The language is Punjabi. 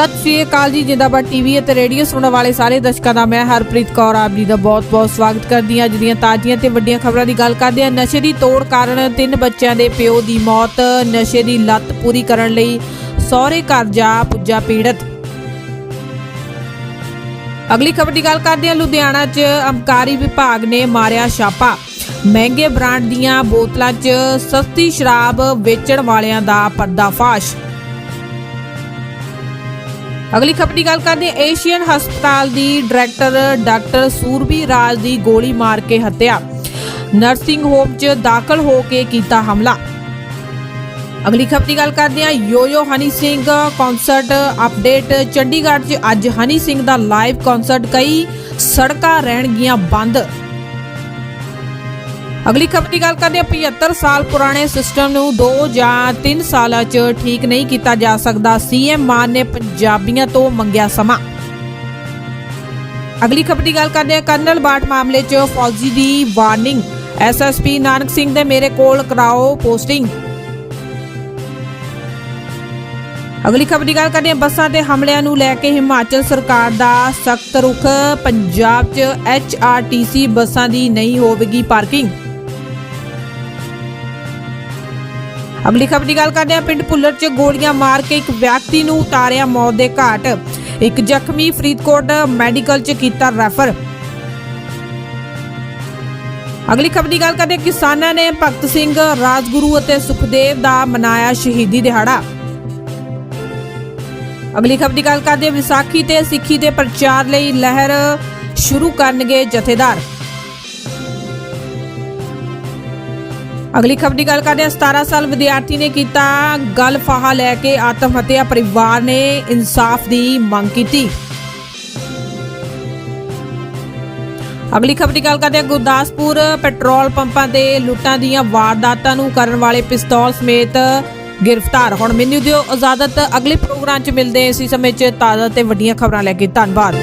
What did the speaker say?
ਸਤਿ ਸ਼੍ਰੀ ਅਕਾਲ ਜੀ, ਜਿੰਦਾਬਾਦ ਟੀਵੀ ਅਤੇ ਰੇਡੀਓ ਸੁਣਨ ਵਾਲੇ ਸਾਰੇ ਦਰਸ਼ਕਾਂ ਦਾ ਮੈਂ ਹਰਪ੍ਰੀਤ ਕੌਰ ਆਪ ਜੀ ਦਾ ਬਹੁਤ-ਬਹੁਤ ਸਵਾਗਤ ਕਰਦੀ ਹਾਂ ਅੱਜ ਦੀਆਂ ਤਾਜ਼ੀਆਂ ਤੇ ਵੱਡੀਆਂ ਖਬਰਾਂ ਦੀ ਗੱਲ ਕਰਦੇ ਹਾਂ। ਨਸ਼ੇ ਦੀ ਤੋੜ ਕਾਰਨ ਤਿੰਨ ਬੱਚਿਆਂ ਦੇ ਪਿਓ ਦੀ ਮੌਤ, ਨਸ਼ੇ ਦੀ ਲੱਤ ਪੂਰੀ ਕਰਨ ਲਈ ਸਹੁਰੇ ਘਰ ਜਾ ਪੁੱਜਾ ਪੀੜਤ। ਅਗਲੀ ਖਬਰ ਦੀ ਗੱਲ ਕਰਦੇ ਹਾਂ, ਲੁਧਿਆਣਾ 'ਚ ਅਬਕਾਰੀ ਵਿਭਾਗ ਨੇ ਮਾਰਿਆ ਛਾਪਾ। ਮਹਿੰਗੇ ਬ੍ਰਾਂਡ ਦੀਆਂ ਬੋਤਲਾਂ 'ਚ ਸਸਤੀ ਸ਼ਰਾਬ ਵੇਚਣ ਵਾਲਿਆਂ ਦਾ ਪਰਦਾਫਾਸ਼। ਅਗਲੀ ਖਬਰ ਦੀ ਗੱਲ ਕਰਦੇ ਹਾਂ, ਏਸ਼ੀਅਨ ਹਸਪਤਾਲ ਦੀ ਡਾਇਰੈਕਟਰ ਡਾਕਟਰ ਸੂਰਬੀ ਰਾਜ ਦੀ ਗੋਲੀ ਮਾਰ ਕੇ ਹੱਤਿਆ। ਨਰਸਿੰਗ ਹੋਮ 'ਚ ਦਾਖਲ ਹੋ ਕੇ ਕੀਤਾ ਹਮਲਾ। ਅਗਲੀ ਖਬਰ ਦੀ ਗੱਲ ਕਰਦੇ ਹਾਂ, ਯੋਯੋ ਹਨੀ ਸਿੰਘ ਕਨਸਰਟ ਅਪਡੇਟ ਚੰਡੀਗੜ੍ਹ 'ਚ ਅੱਜ ਹਨੀ ਸਿੰਘ ਦਾ ਲਾਈਵ ਕਨਸਰਟ ਕਈ ਸੜਕਾਂ ਰਹਿਣਗੀਆਂ ਬੰਦ। ਅਗਲੀ ਖਬਰ ਦੀ ਗੱਲ ਕਰਦੇ ਹਾਂ 75 ਸਾਲ ਪੁਰਾਣੇ ਸਿਸਟਮ ਨੂੰ 2 ਜਾਂ 3 ਸਾਲਾਂ 'ਚ ਠੀਕ ਨਹੀਂ ਕੀਤਾ ਜਾ ਸਕਦਾ, ਸੀਐਮ ਮਾਨ ਨੇ ਪੰਜਾਬੀਆਂ ਤੋਂ ਮੰਗਿਆ ਸਮਾਂ। ਅਗਲੀ ਖਬਰ ਦੀ ਗੱਲ ਕਰਦੇ ਹਾਂ, ਕਰਨਲ ਬਾਟ ਮਾਮਲੇ 'ਚ ਫੌਜੀ ਦੀ ਵਾਰਨਿੰਗ। ਐਸਐਸਪੀ ਨਾਨਕ ਸਿੰਘ ਦੇ ਮੇਰੇ ਕੋਲ ਕਰਾਓ ਪੋਸਟਿੰਗ। ਅਗਲੀ ਖਬਰ ਦੀ ਗੱਲ ਕਰਦੇ ਹਾਂ, ਬੱਸਾਂ ਤੇ ਹਮਲਿਆਂ ਨੂੰ ਲੈ ਕੇ ਹਿਮਾਚਲ ਸਰਕਾਰ ਦਾ ਸਖਤ ਰੁਖ, ਪੰਜਾਬ 'ਚ ਐਚਆਰਟੀਸੀ ਬੱਸਾਂ ਦੀ ਨਹੀਂ ਹੋਵੇਗੀ ਪਾਰਕਿੰਗ। ਅਗਲੀ ਖਬਰ ਦੀ ਗੱਲ ਕਰਦੇ ਹਾਂ, ਪਿੰਡ ਭੁੱਲਰ 'ਚ ਗੋਲੀਆਂ ਮਾਰ ਕੇ ਇੱਕ ਵਿਅਕਤੀ ਨੂੰ ਉਤਾਰਿਆ ਮੌਤ ਦੇ ਘਾਟ। ਇੱਕ ਜ਼ਖਮੀ ਫਰੀਦਕੋਟ ਮੈਡੀਕਲ 'ਚ ਕੀਤਾ ਰੈਫਰ। ਅਗਲੀ ਖਬਰ ਦੀ ਗੱਲ ਕਰਦੇ ਕਿਸਾਨਾਂ ਨੇ ਭਗਤ ਸਿੰਘ, ਰਾਜਗੁਰੂ ਅਤੇ ਸੁਖਦੇਵ ਦਾ ਮਨਾਇਆ ਸ਼ਹੀਦੀ ਦਿਹਾੜਾ। ਅਗਲੀ ਖਬਰ ਦੀ ਗੱਲ ਕਰਦੇ ਵਿਸਾਖੀ ਤੇ ਸਿੱਖੀ ਦੇ ਪ੍ਰਚਾਰ ਲਈ ਲਹਿਰ ਸ਼ੁਰੂ ਕਰਨਗੇ ਜਥੇਦਾਰ। ਅਗਲੀ ਖਬਰ ਦੀ ਗੱਲ ਕਰਦੇ ਹਾਂ। 17 ਸਾਲ ਵਿਦਿਆਰਥੀ ਨੇ ਕੀਤਾ ਗਲ ਫਾਹਾ ਲੈ ਕੇ ਆਤਮ ਹੱਤਿਆ। ਪਰਿਵਾਰ ਨੇ ਇਨਸਾਫ ਦੀ ਮੰਗ ਕੀਤੀ। ਅਗਲੀ ਖਬਰ ਦੀ ਗੱਲ ਕਰਦੇ ਹਾਂ। ਗੁਰਦਾਸਪੁਰ ਪੈਟਰੋਲ ਪੰਪਾਂ ਤੇ ਲੁੱਟਾਂ ਦੀਆਂ ਵਾਰਦਾਤਾਂ ਨੂੰ ਕਰਨ ਵਾਲੇ ਪਿਸਤੌਲ ਸਮੇਤ ਗ੍ਰਿਫਤਾਰ। ਹੁਣ ਮੈਨੂੰ ਦਿਓ ਇਜਾਜ਼ਤ ਅਗਲੇ ਪ੍ਰੋਗਰਾਮ 'ਚ ਮਿਲਦੇ ਹਾਂ। ਇਸੇ ਸਮੇਂ 'ਚ ਤਾਜ਼ਾ ਤੇ ਵੱਡੀਆਂ ਖਬਰਾਂ ਲੈ ਕੇ ਧੰਨਵਾਦ।